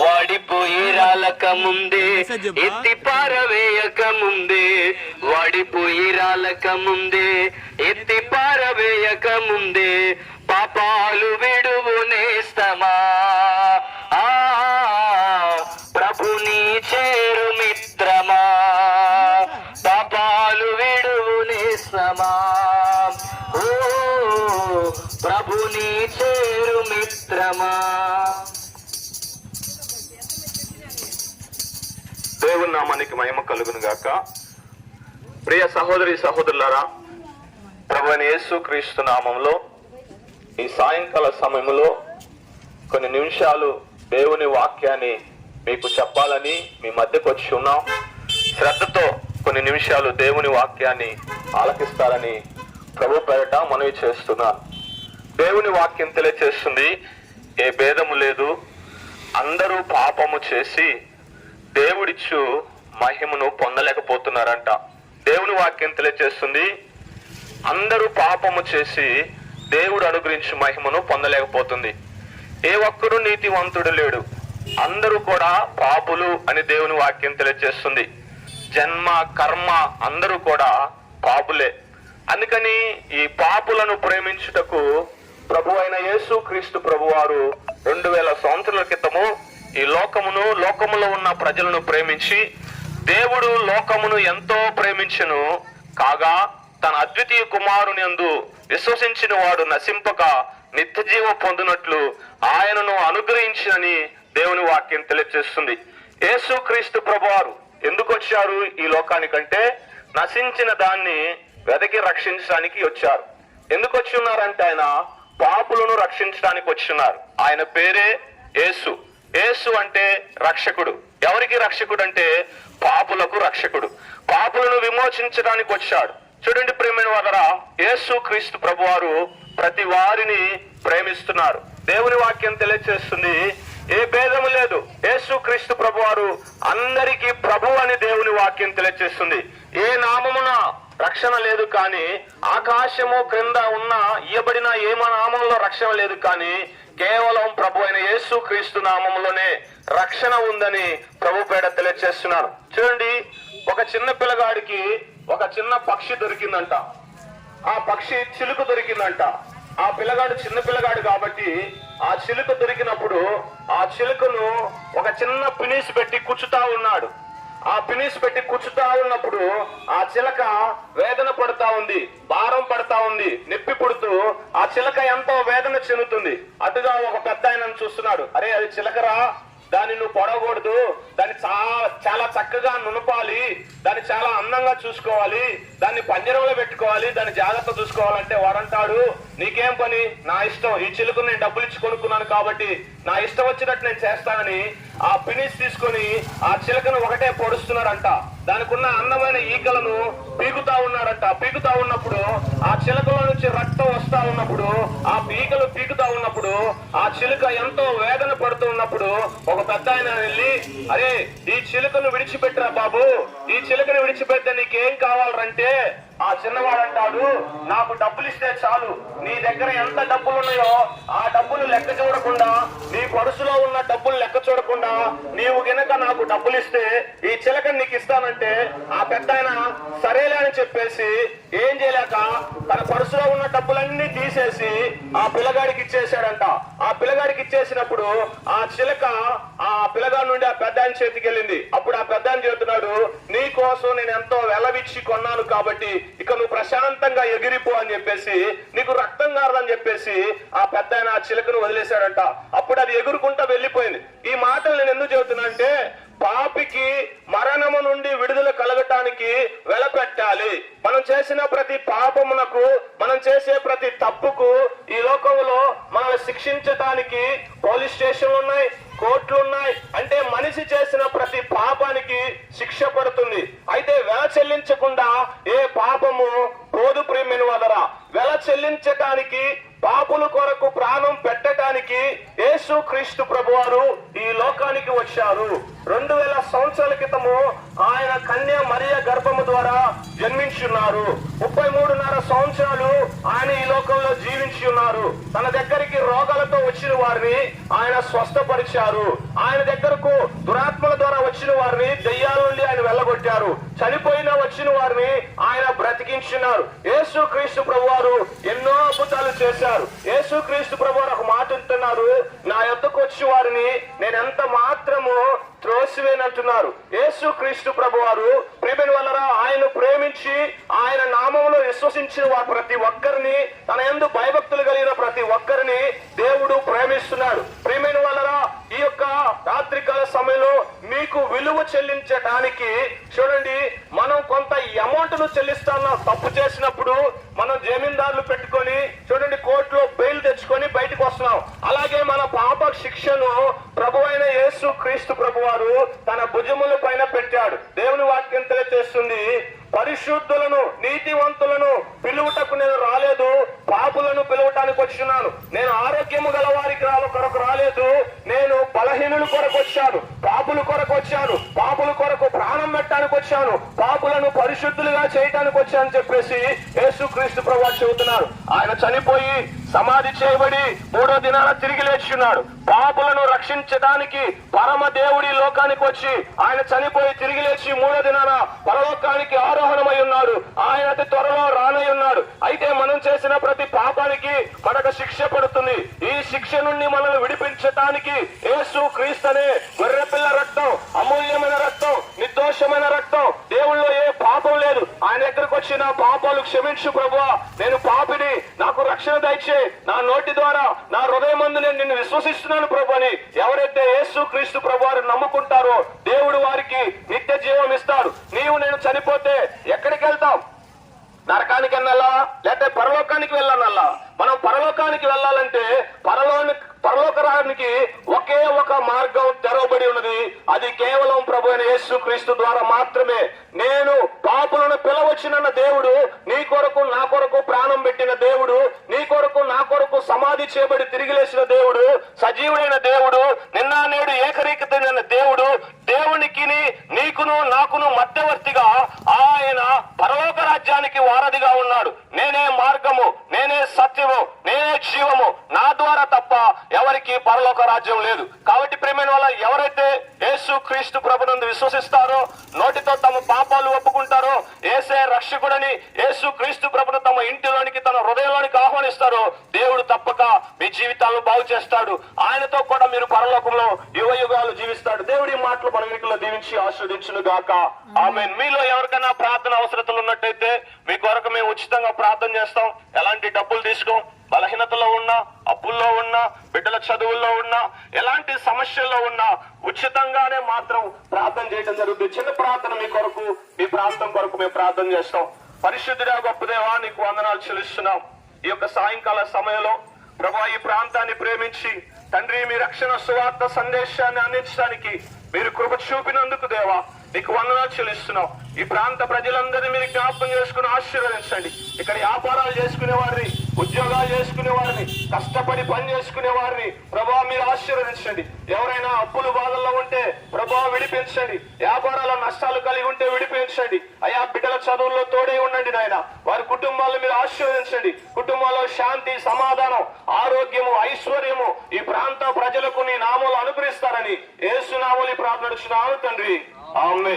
వాడిపోయి రాలక ముందే ఎత్తి పారవేయక ముందే వాడిపోయి రాలక ముందే ఎత్తి పారవేయక ముందే పాపాలు విడువు నేస్తమా? నామానికి మహిమ కలుగును గాక. ప్రియ సహోదరి సహోదరులారా ప్రభుని యేసు క్రీస్తు నామంలో ఈ సాయంకాల సమయంలో కొన్ని నిమిషాలు దేవుని వాక్యాన్ని మీకు చెప్పాలని మీ మధ్యకు వచ్చి ఉన్నాం. శ్రద్ధతో కొన్ని నిమిషాలు దేవుని వాక్యాన్ని ఆలకిస్తారని ప్రభు పేరట మనవి చేస్తున్నాను దేవుని వాక్యం తెలియచేస్తుంది ఏ భేదము లేదు అందరూ పాపము చేసి దేవుడిచ్చు మహిమను పొందలేకపోతున్నారంట. దేవుని వాక్యం తెలియచేస్తుంది అందరూ పాపము చేసి దేవుడు అనుగ్రహించు మహిమను పొందలేకపోతుంది. ఏ ఒక్కరు నీతివంతుడు లేడు. అందరూ కూడా పాపులు అని దేవుని వాక్యం తెలియజేస్తుంది జన్మ కర్మ అందరూ కూడా పాపులే. అందుకని ఈ పాపులను ప్రేమించుటకు ప్రభు అయిన యేసు క్రీస్తు ప్రభువారు రెండు వేల సంవత్సరాల క్రితము ఈ లోకమును లోకములో ఉన్న ప్రజలను ప్రేమించి దేవుడు లోకమును ఎంతో ప్రేమించెను కాగా తన అద్వితీయ కుమారుని అందు విశ్వసించిన వాడు నశింపక నిత్య జీవం పొందినట్లు ఆయనను అనుగ్రహించినని దేవుని వాక్యం తెలియజేస్తుంది యేసు క్రీస్తు ప్రభువారు ఎందుకు వచ్చారు ఈ లోకానికంటే? నశించిన దాన్ని వెదకి రక్షించడానికి వచ్చారు. ఎందుకు వచ్చి ఉన్నారంటే ఆయన పాపులను రక్షించడానికి వచ్చి ఉన్నారు. ఆయన పేరే యేసు. యేసు అంటే రక్షకుడు. ఎవరికి రక్షకుడు అంటే? పాపులకు రక్షకుడు. పాపులను విమోచించడానికి వచ్చాడు. చూడండి ప్రేమైన వదరా యేసు క్రీస్తు ప్రభువారు ప్రతి వారిని ప్రేమిస్తున్నారు. దేవుని వాక్యం తెలియజేస్తుంది ఏ భేదము లేదు. యేసు క్రీస్తు ప్రభువారు అందరికీ ప్రభు అని దేవుని వాక్యం తెలియజేస్తుంది ఏ నామమున రక్షణ లేదు కానీ ఆకాశము క్రింద ఉన్న ఇయ్యబడిన ఏమ నామంలో రక్షణ లేదు కానీ కేవలం ప్రభు అయిన యేసు క్రీస్తు నామంలోనే రక్షణ ఉందని ప్రభు పేడ తెలియజేస్తున్నారు చూడండి ఒక చిన్న పిల్లగాడికి ఒక చిన్న పక్షి దొరికిందంట. ఆ పక్షి చిలుక దొరికిందంట. ఆ పిల్లగాడు చిన్న పిల్లగాడు కాబట్టి ఆ చిలుక దొరికినప్పుడు ఆ చిలుకను ఒక చిన్న పినీస్ పెట్టి కూర్చుతా ఉన్నాడు. ఆ పినీస్ పెట్టి కూర్చుతా ఉన్నప్పుడు ఆ చిలక వేదన పడతా ఉంది భారం పడతా ఉంది నొప్పి పుడుతూ ఆ చిలక ఎంతో వేదన చెందుతుంది. అటుగా ఒక పెద్ద ఆయన చూస్తున్నాడు. అరే అది చిలకరా? దాన్ని నువ్వు పొడవకూడదు దాన్ని చాలా చాలా చక్కగా నునపాలి. దాన్ని చాలా అందంగా చూసుకోవాలి. దాన్ని పంజరంలో పెట్టుకోవాలి. దాన్ని జాగ్రత్త చూసుకోవాలంటే వాడంటాడు. నీకేం పని? నా ఇష్టం. ఈ చిలుకను నేను డబ్బులు ఇచ్చి కొనుక్కున్నాను కాబట్టి నా ఇష్టం వచ్చినట్టు నేను చేస్తానని ఆ పినిస్ తీసుకొని ఆ చిలకను ఒకటే పొడుస్తున్నారంట. దానికి ఉన్న అందమైన ఈకలను పీకుతా ఉన్నారంట. పీకుతా ఉన్నప్పుడు ఆ చిలకలో నుంచి రక్తం వస్తా ఉన్నప్పుడు ఆ పీకలు పీకుతా ఉన్నప్పుడు ఆ చిలుక ఎంతో వేదన పడుతూ ఉన్నప్పుడు ఒక పెద్ద ఆయన వెళ్ళి అరే ఈ చిలుకను విడిచిపెట్టరా బాబు. ఈ చిలుకను విడిచిపెడితే నీకేం కావాలంటే చిన్నవాడు అంటాడు నాకు డబ్బులు ఇస్తే చాలు. నీ దగ్గర ఎంత డబ్బులు ఉన్నాయో ఆ డబ్బులు లెక్క చూడకుండా నీ పరుసులో ఉన్న డబ్బులు లెక్క చూడకుండా నీవు గనక నాకు డబ్బులు ఇస్తే ఈ చిలక నీకు ఇస్తానంటే ఆ పెద్ద ఆయన సరేలే అని చెప్పేసి ఏం చేయలేక తన పర్సులో ఉన్న డబ్బులన్నీ తీసేసి ఆ పిల్లగాడికి ఇచ్చేసాడంట ఆ పిల్లగాడికి ఇచ్చేసినప్పుడు ఆ చిలక ఆ పిల్లగాడి నుండి ఆ పెద్ద ఆయన చేతికి వెళ్ళింది. అప్పుడు ఆ పెద్ద ఆయన చెబుతున్నాడు నీ కోసం నేను ఎంతో వెలవిచ్చి కొన్నాను కాబట్టి ఇక నువ్వు ప్రశాంతంగా ఎగిరిపో అని చెప్పేసి నీకు రక్తం కారదని చెప్పేసి ఆ పెద్ద ఆయన ఆ చిలకను వదిలేశాడంట. అప్పుడు అది ఎగురుకుంటా వెళ్ళిపోయింది. ఈ మాటలు నేను ఎందుకు చెబుతున్నా అంటే పాపికి మరణము నుండి విడుదల కలగటానికి వెలపెట్టాలి. మనం చేసిన ప్రతి పాపమునకు మనం చేసే ప్రతి తప్పుకు ఈ లోకంలో మనల్ని శిక్షించటానికి పోలీస్ స్టేషన్లు ఉన్నాయి కోర్టులు ఉన్నాయి. అంటే మనిషి చేసిన ప్రతి పాపానికి శిక్ష పడుతుంది. అయితే వెల చెల్లించకుండా ఏ పాపము పోదు ప్రేమిని వదరా. వెల చెల్లించటానికి పాపుల కొరకు ప్రాణం పెట్టడానికి యేసు క్రీస్తు ప్రభువారు ఈ లోకానికి వచ్చారు. రెండు వేల సంవత్సరాల క్రితము ఆయన కన్య మరియ గర్భము ద్వారా జన్మించున్నారు. పదమూడున్నర మూడున్నర సంవత్సరాలు ఆయన ఈ లోకంలో జీవించి ఉన్నారు. తన దగ్గరికి రోగాలతో వచ్చిన వారిని ఆయన స్వస్థపరిచారు. ఆయన దగ్గరకు దురాత్మల ద్వారా వచ్చిన వారిని దెయ్యాల నుండి ఆయన వెళ్ళగొట్టారు. చనిపోయిన వచ్చిన వారిని ఆయన బ్రతికించున్నారు. యేసు క్రీస్తు ప్రభు వారు ఎన్నో అద్భుతాలు చేశారు. యేసు క్రీస్తు ప్రభు వారు ఒక మాట ఉంటున్నారు నా యొద్దకు వచ్చి వారిని నేను ఎంత మాత్రము త్రోసివేనంటున్నారు. యేసు క్రీస్తు ప్రభు వారు ప్రేమిన వల్లరా ఆయన ప్రేమించి ఆయన నామంలో విశ్వసించిన వారు ప్రతి ఒక్కరిని తన ఎందు భయభక్తులు కలిగిన ప్రతి ఒక్కరిని దేవుడు ప్రేమిస్తున్నాడు. ప్రేమిన వల్లరా ఈ యొక్క రాత్రికాల సమయంలో మీకు విలువ చెల్లించడానికి చూడండి మనం కొంత అమౌంట్ను చెల్లిస్తాం తప్పు చేసినప్పుడు మనం జమీందారులు పెట్టుకొని చూడండి కోర్టులో బెయిల్ తెచ్చుకొని బయటకు వస్తున్నాం. అలాగే మన పాప శిక్షను ప్రభు అయిన యేసు క్రీస్తు ప్రభు వారు తన భుజముల పైన పెట్టాడు. దేవుని వాక్యం తెలియజేస్తుంది పరిశుద్ధులను నీతివంతులను పిలువుటకు నేను రాలేదు పాపులను పిలవటానికి వచ్చినాను. నేను ఆరోగ్యము గల వారికి రాల కొరకు రాలేదు. నేను బలహీనుల కొరకు వచ్చాను. పాపుల కొరకు వచ్చాను. పాపుల కొరకు ప్రాణం పెట్టడానికి వచ్చాను. పాపులను పరిశుద్ధులుగా చేయటానికి వచ్చాను చెప్పేసి యేసు క్రీస్తు ప్రభు చెబుతున్నారు. ఆయన చనిపోయి సమాధి చేయబడి మూడో దినాన తిరిగి లేచున్నాడు పాపులను రక్షించడానికి పరమ దేవుడి లోకానికి వచ్చి ఆయన చనిపోయి తిరిగి లేచి మూడో దినాన పరలోకానికి ఆరోహణమై ఉన్నాడు ఆయన అతి త్వరలో రానై ఉన్నాడు. అయితే మనం చేసిన ప్రతి పాపానికి మనకు శిక్ష పడుతుంది. ఈ శిక్ష నుండి మనల్ని విడిపించటానికి యేసు క్రీస్తనే గొర్రెపిల్ల రక్తం అమూల్యమైన రక్తం నిర్దోషమైన రక్తం. దేవుళ్ళో ఏ పాపం లేదు. ఆయన దగ్గరకు వచ్చి నా పాపాలు క్షమించు ప్రభువా. నేను పాపిని నాకు రక్షణ దయచే నా నోటి ద్వారా నా హృదయం మందు నేను నిన్ను విశ్వసిస్తున్నాను ప్రభు అని ఎవరైతే యేసు క్రీస్తు ప్రభు వారు నమ్ముకుంటారో దేవుడు వారికి నిత్య జీవం ఇస్తాడు. నీవు నేను చనిపోతే ఎక్కడికి వెళ్తాం? నరకానికి వెళ్ళాలా లేకపోతే పరలోకానికి వెళ్ళానల్లా పరలోకానికి వెళ్ళాలంటే పరలోని పరలోకరానికి ఒకే ఒక మార్గం తెరవబడి ఉన్నది. అది కేవలం ప్రభు అయిన యేసు క్రీస్తు ద్వారా మాత్రమే. నేను పాపులను పిలవచ్చినన్న దేవుడు నీ కొరకు నా కొరకు ప్రాణం పెట్టిన దేవుడు నీ కొరకు నా కొరకు సమాధి చేయబడి తిరిగి లేచిన దేవుడు సజీవుడైన దేవుడు నిన్న నేడు ఏకరీకతైన దేవుడు దేవునికి నీకును నాకును మధ్యవర్తిగా ఆయన పరలోక రాజ్యానికి వారధిగా ఉన్నాడు. నేనే మార్గము నేనే సత్యము నేనే జీవము. నా ద్వారా తప్ప ఎవరికి పరలోక రాజ్యం లేదు. కాబట్టి ప్రేమైన వల్ల ఎవరైతే యేసు క్రీస్తు ప్రభునందు విశ్వసిస్తారో నోటితో తమ పాపాలు ఒప్పుకుంటారో ఏసే రక్షకుడని యేసు క్రీస్తు ప్రభును తమ ఇంటిలోనికి తన హృదయంలోనికి ఆహ్వానిస్తారో దేవుడు తప్పక మీ జీవితాలను బాగు చేస్తాడు ఆయనతో కూడా మీరు పరలోకంలో యుగ యుగాలు జీవిస్తాడు. దేవుడి మాటలు మన దీవించి ఆస్వాదించును గాక ఆమె మీలో ఎవరికైనా ప్రార్థన అవసరతలు ఉన్నట్టయితే మీ కొరకు మేము ఉచితంగా ప్రార్థన చేస్తాం. ఎలాంటి డబ్బులు తీసుకోం బలహీనతలో ఉన్నా అప్పుల్లో ఉన్నా బిడ్డల చదువుల్లో ఉన్నా ఎలాంటి సమస్యల్లో ఉన్నా ఉచితంగానే మాత్రం ప్రార్థన చేయడం జరుగుతుంది. చిన్న ప్రార్థన మీ కొరకు మీ ప్రాంతం కొరకు మేము ప్రార్థన చేస్తాం. పరిశుద్ధుడా గొప్పదేవా నీకు వందనాలు చెల్లిస్తున్నాం. ఈ యొక్క సాయంకాల సమయంలో ప్రభా ఈ ప్రాంతాన్ని ప్రేమించి తండ్రి మీ రక్షణ సువార్త సందేశాన్ని అందించడానికి మీరు కృప చూపినందుకు దేవా మీకు వందనాలు చెల్లిస్తున్నాం. ఈ ప్రాంత ప్రజలందరినీ మీరు జ్ఞాపకం చేసుకుని ఆశీర్వదించండి. ఇక్కడ వ్యాపారాలు చేసుకునే వారిని ఉద్యోగాలు చేసుకునే వారిని కష్టపడి పని చేసుకునే వారిని ప్రభా మీరు ఆశీర్వదించండి. ఎవరైనా అప్పులు బాధల్లో ఉంటే ప్రభా విడిపించండి. వ్యాపారాల నష్టాలు కలిగి ఉంటే విడిపించండి. అయ్యా బిడ్డల చదువుల్లో తోడై ఉండండి నాయన. వారి కుటుంబాలను మీరు ఆశీర్వదించండి. కుటుంబాల్లో శాంతి సమాధానం ఆరోగ్యము ఐశ్వర్యము ఈ ప్రాంత ప్రజలకు నీ నామలు అనుగ్రహిస్తారని ఏసు నామలి ప్రార్థన తండ్రి. ఆమె